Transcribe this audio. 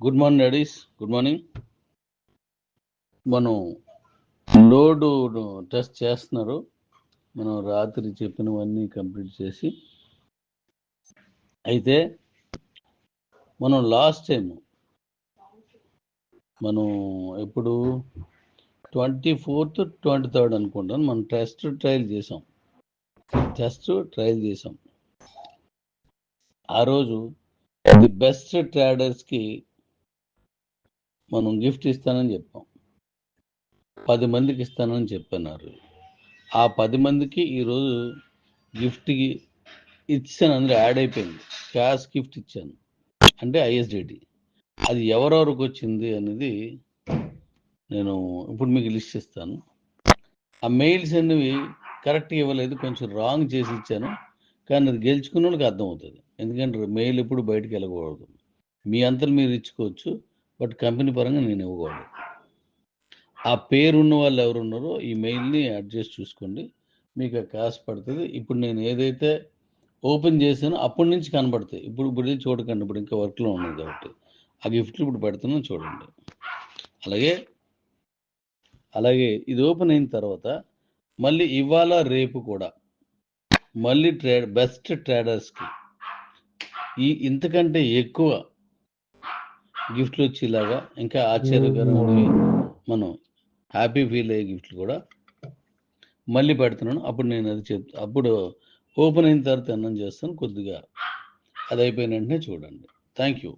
Good morning daddies good morning మనం load test చేస్తున్నారు. మనం రాత్రి చెప్పినవన్నీ కంప్లీట్ చేసి. అయితే మనం లాస్ట్ టైం మనం ఎప్పుడు ట్వంటీ ఫోర్త్ ట్వంటీ థర్డ్ అనుకుంటాను మనం టెస్ట్ ట్రయల్ చేసాం. టెస్ట్ ట్రయల్ చేసాం. ఆ రోజు ది బెస్ట్ ట్రేడర్స్కి మనం గిఫ్ట్ ఇస్తానని చెప్పాం. పది మందికి ఇస్తానని చెప్పన్నారు. ఆ పది మందికి ఈరోజు గిఫ్ట్కి ఇచ్చాను అందులో యాడ్ అయిపోయింది. క్యాష్ గిఫ్ట్ ఇచ్చాను. అంటే ఐఎస్డిటి అది ఎవరెవరికి వచ్చింది అనేది నేను ఇప్పుడు మీకు లిస్ట్ ఇస్తాను ఆ మెయిల్స్ అనేవి కరెక్ట్గా ఇవ్వలేదు కొంచెం రాంగ్ చేసి ఇచ్చాను. కానీ అది గెలుచుకున్న వాళ్ళకి అర్థమవుతుంది. ఎందుకంటే మెయిల్ ఎప్పుడు బయటకు వెళ్ళకూడదు. మీ అంతలు మీరు ఇచ్చుకోవచ్చు. బట్ కంపెనీ పరంగా నేను ఇవ్వకూడదు. ఆ పేరున్న వాళ్ళు ఎవరు ఉన్నారో ఈ మెయిల్ని అడ్జస్ట్ చూసుకోండి. మీకు కాస్ట్ పడుతుంది. ఇప్పుడు నేను ఏదైతే ఓపెన్ చేశానో అప్పటి నుంచి కనబడతాయి. ఇప్పుడు ఇప్పుడు చూడకండి. ఇప్పుడు ఇంకా వర్క్లో ఉన్నది కాబట్టి. ఆ గిఫ్ట్లు ఇప్పుడు పెడుతున్నాను చూడండి. అలాగే అలాగే ఇది ఓపెన్ అయిన తర్వాత మళ్ళీ ఇవాళ రేపు కూడా మళ్ళీ ట్రేడ్ బెస్ట్ ట్రేడర్స్కి ఈ ఇంతకంటే ఎక్కువ గిఫ్ట్లు వచ్చేలాగా ఇంకా ఆశ్చర్యకరమైన మనం హ్యాపీ ఫీల్ అయ్యే గిఫ్ట్లు కూడా మళ్ళీ పెడుతున్నాను. అప్పుడు నేను అది చెప్ అప్పుడు ఓపెన్ అయిన తర్వాత అన్నం చేస్తాను. కొద్దిగా అది అయిపోయిన వెంటనే చూడండి. Thank you